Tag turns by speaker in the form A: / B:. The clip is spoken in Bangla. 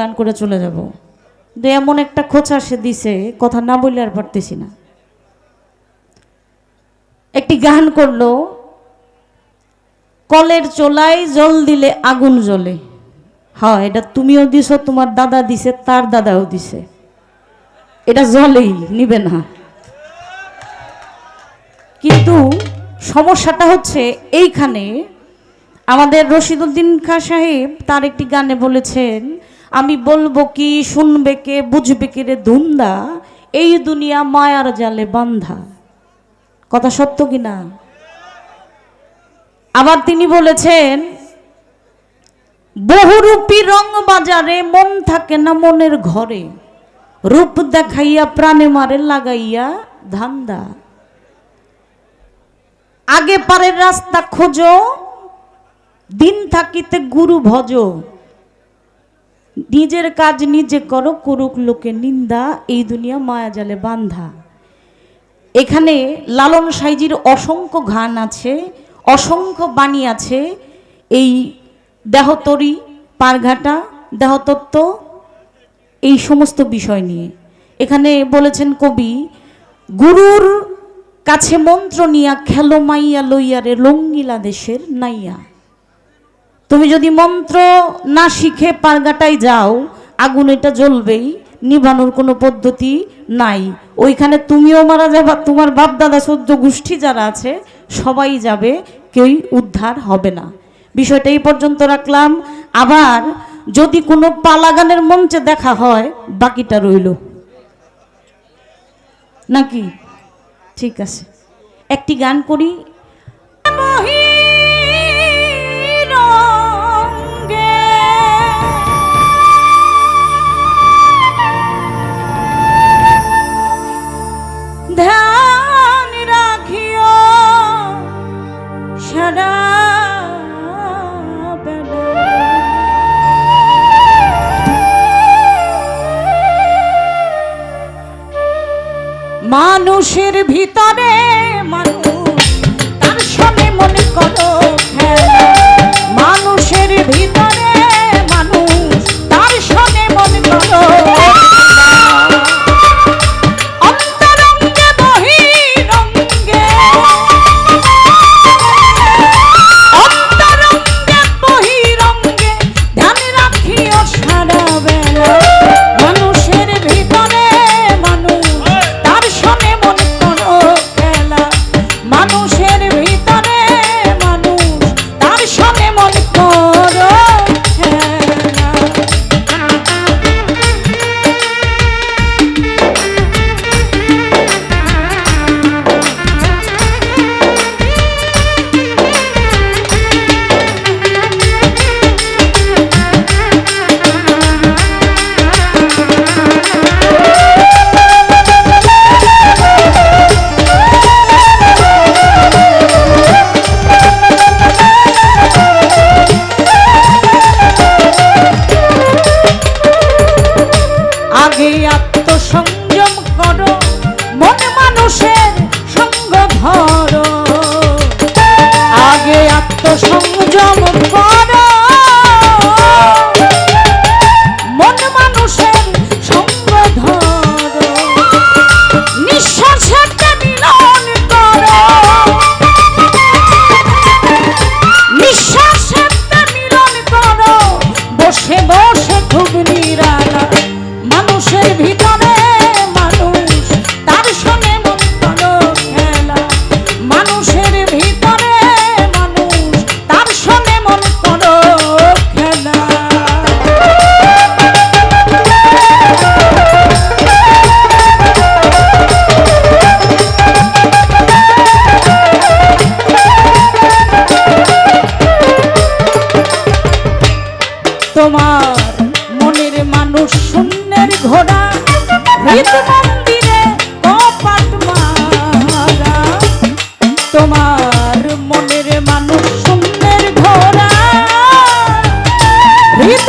A: গান করে চলে যাব। তো এমন একটা খোঁচা সে দিছে, কথা না বললে আর পারতেছি না। একটি গান করল, কলের চোলায় জল দিলে আগুন জ্বলে। হ্যাঁ এটা তুমিও দিছো, তোমার দাদা দিছে, তার দাদাও দিছে। এটা জলেই নিবে না। কিন্তু সমস্যাটা হচ্ছে এইখানে আমাদের রশিদুদ্দিন খা সাহেব তার একটি গানে বলেছেন আমি বলব কি, শুনবে কে, বুঝবে কে রে ধুন্দা? এই দুনিয়া মায়ার জালে বান্ধা। কথা সত্য কি না? আবার তিনি বলেছেন, বহুরূপী রং বাজারে মন থাকে না মনের ঘরে। রূপ দেখাইয়া প্রাণে মারে লাগাইয়া ধান্দা। আগে পারের রাস্তা খোঁজো, দিন থাকিতে গুরু ভজ। নিজের কাজ নিজে করো, করুক লোকে নিন্দা, এই দুনিয়া মায়াজালে বান্ধা এখানে লালন সাইজির অসংখ্য ঘান আছে, অসংখ্য বাণী আছে। এই দেহতরি, পারঘাটা, দেহতত্ত্ব, এই সমস্ত বিষয় নিয়ে। এখানে বলেছেন কবি, গুরুর কাছে মন্ত্র নিয়া খেলো মাইয়া লইয়ারে লঙ্গিলা দেশের নাইয়া। তুমি যদি মন্ত্র না শিখে পারগাটায় যাও, আগুন এটা জ্বলবেই, নিভানোর কোনো পদ্ধতি নাই। ওইখানে তুমিও মারা যাবা, তোমার বাপ দাদা সহ্য গোষ্ঠী যারা আছে, সবাই যাবে, কেউই উদ্ধার হবে না। বিষয়টা এই পর্যন্ত রাখলাম। আবার যদি কোনো পালাগানের মঞ্চে দেখা হয়, বাকিটা রইল। নাকি? ঠিক আছে। একটি গান করি ভিতরে আত্মসংযম করো মন মানুষের সঙ্গ ধরো। মনের মানুষ শূন্যের ঘোড়া হৃদ মন্দিরে কপাট মারা। তোমার মনের মানুষ শূন্যের ঘোড়া হৃদ